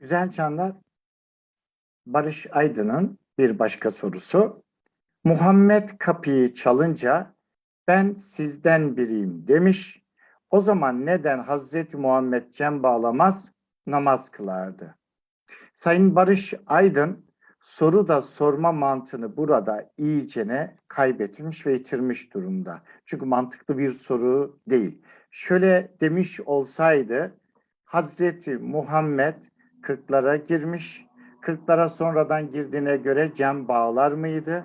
Güzel canlar. Barış Aydın'ın bir başka sorusu. Muhammed kapıyı çalınca ben sizden biriyim demiş. O zaman neden Hazreti Muhammed cem bağlamaz namaz kılardı? Sayın Barış Aydın soru da sorma mantığını burada iyicene kaybetmiş ve yitirmiş durumda. Çünkü mantıklı bir soru değil. Şöyle demiş olsaydı Hazreti Muhammed kırklara girmiş. Kırklara sonradan girdiğine göre cem bağlar mıydı?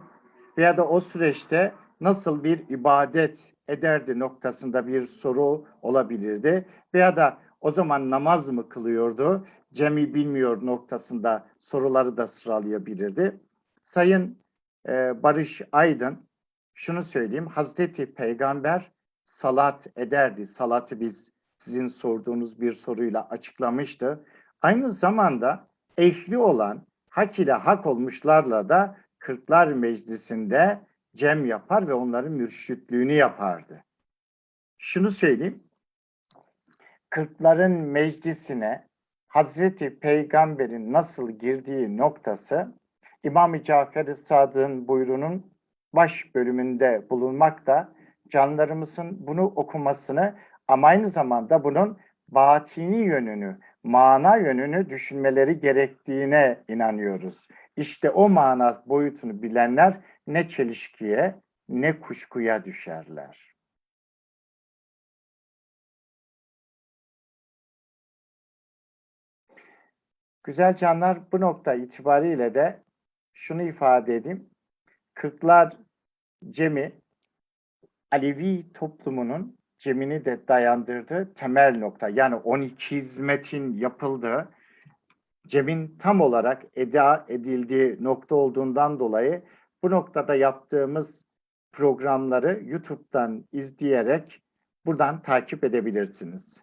Veya da o süreçte nasıl bir ibadet ederdi noktasında bir soru olabilirdi. Veya da o zaman namaz mı kılıyordu? Cemi bilmiyor noktasında soruları da sıralayabilirdi. Sayın e, Barış Aydın şunu söyleyeyim. Hazreti Peygamber salat ederdi. Salatı biz sizin sorduğunuz bir soruyla açıklamıştı. Aynı zamanda ehli olan hak ile hak olmuşlarla da Kırklar Meclisi'nde cem yapar ve onların mürşitlüğünü yapardı. Şunu söyleyeyim. Kırkların meclisine Hazreti Peygamber'in nasıl girdiği noktası İmam-ı Cafer-i Sadık'ın buyruğunun baş bölümünde bulunmakta. Canlarımızın bunu okumasını ama aynı zamanda bunun batini yönünü, mana yönünü düşünmeleri gerektiğine inanıyoruz. İşte o mana boyutunu bilenler ne çelişkiye ne kuşkuya düşerler. Güzel canlar bu nokta itibariyle de şunu ifade edeyim. Kırklar cemi Alevi toplumunun cemini de dayandırdığı temel nokta. Yani 12 hizmetin yapıldığı cemin tam olarak eda edildiği nokta olduğundan dolayı bu noktada yaptığımız programları YouTube'dan izleyerek buradan takip edebilirsiniz.